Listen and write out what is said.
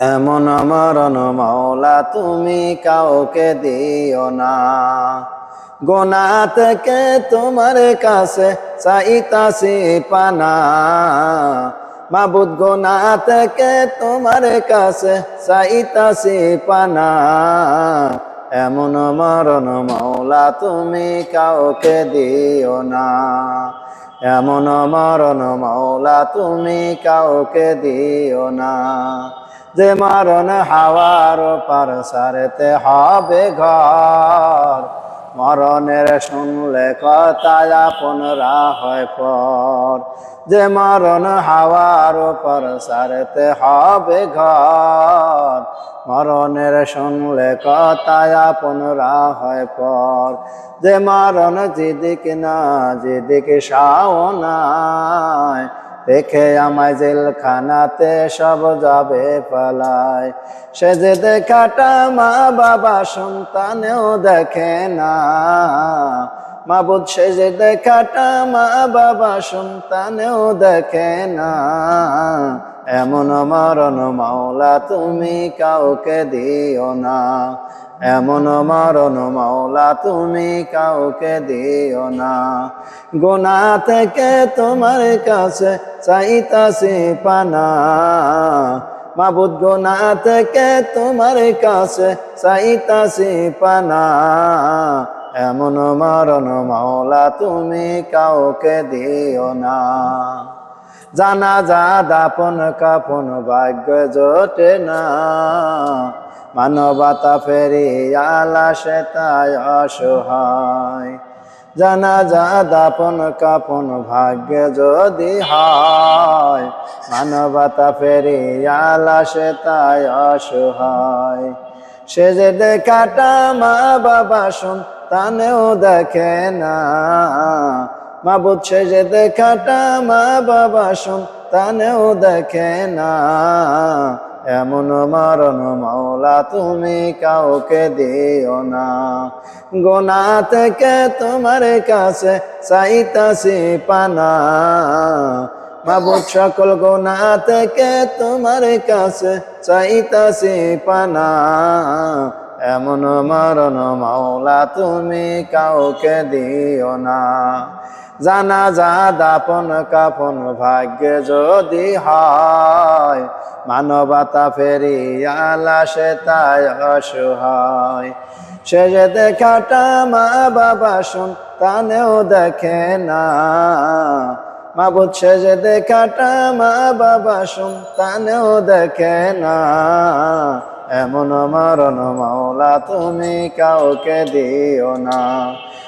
এমন মরণ মাওলা তুমি কাউকে দিও না। গোনা থেকে তোমার কাছে চাইতাছি পানা। মাবুদ, গোনা থেকে তোমার কাছে চাইতাছি পানা। এমন মরণ মাওলা তুমি কাউকে দিও না। এমন মরণ মাওলা তুমি কাউকে দিও না। যে মরণ হাওয়ার পার সারতে হবে ঘর। মরণের শুনলে কথায় আপনরা হয় পর। যে মরণ হাওয়ার পর সারতে হবে ঘর। মরণের শুনলে কথায় আপনরা হয় পর। যে মরণ যেদিকে না, যেদিকে শাওনায় দেখে আমায় জেলখানাতে সব যাবে পালায়। সে যে দেখাটা মা বাবা সন্তানেও দেখে না। মাবুদ সে যে দেখাটা মা বাবা সন্তানেও দেখে না। এমন মরণ মাওলা তুমি কাউকে দিও না। এমন মরণ মাওলা তুমি কাউকে দিও না। গোনা থেকে তোমার কাছে চাইতাছি পানা। মাবুদ, গোনা থেকে তোমার কাছে চাইতাছি পানা। এমন মরণ মাওলা তুমি কাউকে দিও না। জানা যা দাপন কাপন ভাগ্য জোটে না। মানবতা ফেরি আলা সে তাই অসহায়। জানা যা দাপন কাপন ভাগ্য যদি হয়, মানবতা ফেরি আলা সে তাই অসহায়। সে যে দেখাটা মা বাবা সন্তানেও দেখে না। মাবুদ সে যে দেখাটা মা বাবা সন্তানেও দেখে না। এমন মরণ মাওলা তুমি কাউকে দিও না। গোনা থেকে তোমার কাছে চাইতাছি পানা। মাবুদ সকল গোনা থেকে তোমার কাছে চাইতাছি পানা। এমন মরণ মাওলা তুমি কাউকে দিও না। জানা যা দাপন কাপন ভাগ্য যদি হয়, মানবতা ফেরি আলা সে তাই অসহায়। সে যে দেখাটা মা বাবা সন্তানেও দেখে না। মাবুদ সে যে দেখাটা মা বাবা সন্তানেও দেখে না। এমন মরণ মাওলা তুমি কাউকে দিও না।